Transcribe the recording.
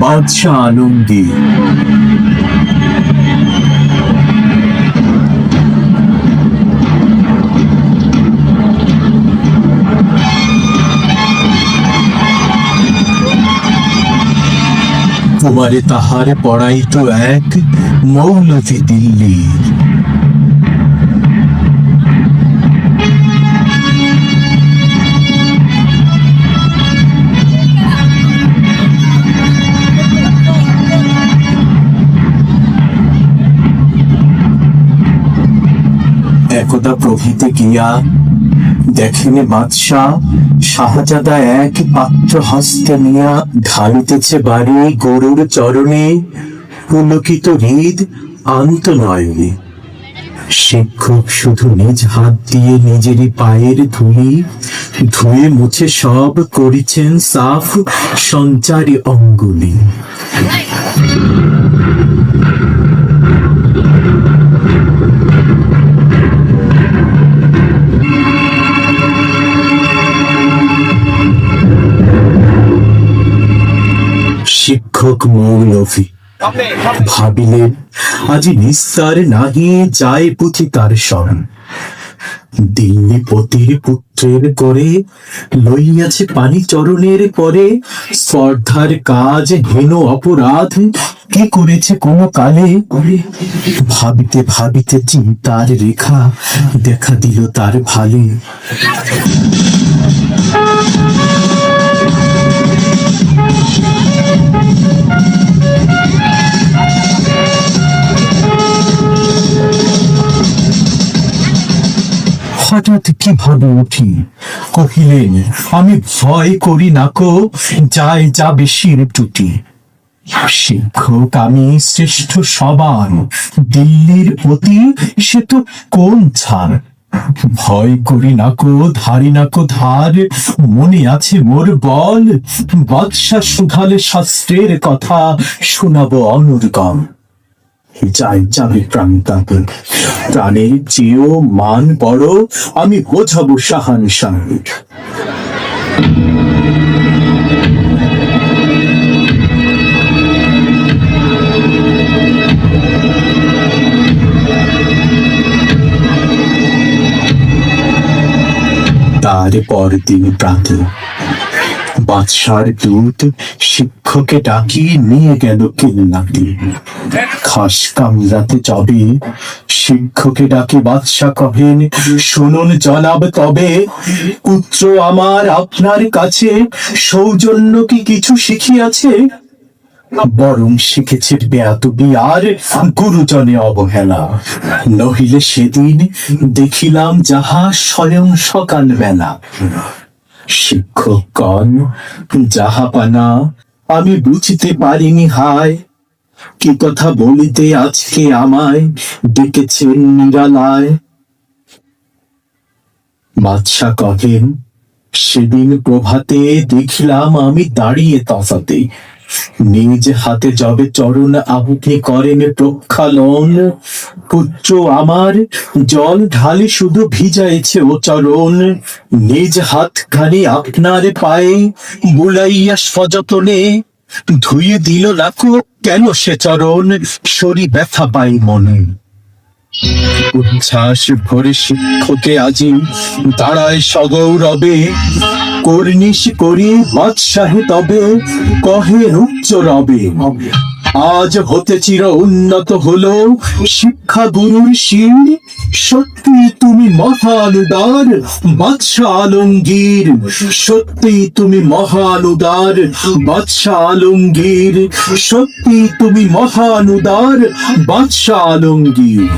বাদশাহ আলমগীর। তোমারে তাহার পড়াইত এক মৌলভী দিল্লির। একদা প্রভৃতি গিয়া দেখেন বাদশাহ, শাহজাদা এক পাত্র হস্তে নিয়া ঢালিতেছে বাড়ি, গরুর চরণে পুলকিত হৃদ আন্ত নয়নে। শিক্ষক শুধু নিজ হাত দিয়ে নিজেরই পায়ের ধুলি ধুয়ে মুছে সব করিছেন সাফ সঞ্চারী অঙ্গুলি। শিক্ষক মৌলভী। ভাবিলেন, আজি নিস্তার নাহি যায় পুঁথি তার স্মরণ। দিল্লি পতির পুত্রের করে লইয়াছে পানি চরণের পরে স্পর্ধার কাজ হেন অপরাধ, কে করেছে কোন কালে? ভাবিতে ভাবিতে চিন্তার রেখা দেখা দিল তার ভালে। হঠাৎ কীভাবে উঠি? কহিলেন, আমি ভয় করি না কো যায় যা বেশির টুটি শিক্ষক আমি শ্রেষ্ঠ সবার, দিল্লির প্রতি সে তো কোন ছাড়? ভয় করি না কো, ধারি না কো ধার, মনে আছে মোর বল। বাদশা সুধালে শাস্ত্রের কথা শোনাবো অনুর্গম। যাই যাবে প্রাণ তাকে। প্রাণের চেয়েও মান বড় আমি বোঝাবো সাহান শাহ তার পরদিন প্রাতে বাদশার দূত শিক্ষকে ডাকিয়ে নিয়ে গেল কিল্লাতে খাস কামরাতে যাবে, শিক্ষকে ডাকে বাদশা কহেন, শুনুন জনাব, তবে পুত্র আমার আপনার কাছে সৌজন্য কি কিছু শিখিয়াছে? বরং শিখেছে বেয়াতুবি আর গুরুজনে অবহেলা। নহিলে সেদিন দেখিলাম যাহা স্বয়ং সকাল বেলা শিক্ষকগণ যাহাপানা আমি বুঝতে পারিনি, হায়! কি কথা বলিতে আজকে আমায় ডেকেছেন নিরালায়? বাদশা কহেন, সেদিন প্রভাতে দেখিলাম আমি দাঁড়িয়ে তফাতে নিজ হাতে যবে চরণ আহুতি করেন প্রক্ষালন, পুত্র আমার, জল ঢালে শুধু ভিজাইছে ও চরণ। নিজ হাতখানি আপনার পায়ে বুলাইয়া সযতনে ধুয়ে দিল লাখো কেন সে চরণ? শরী ব্যথা পাই মনে। উচ্ছ্বাস ভরে শিক্ষকে আজি দাঁড়ায় সগৌরবে। কর্নিশ করি বাদশাহে তবে, কহে উচ্চ রবে। আজ হতে চির উন্নত হলো শিক্ষা গুরুর শির সত্যি তুমি মহানুদার বাদশাহ আলমগীর সত্যি তুমি মহানুদার বাদশাহ আলমগীর সত্যি তুমি মহানুদার বাদশাহ আলমগীর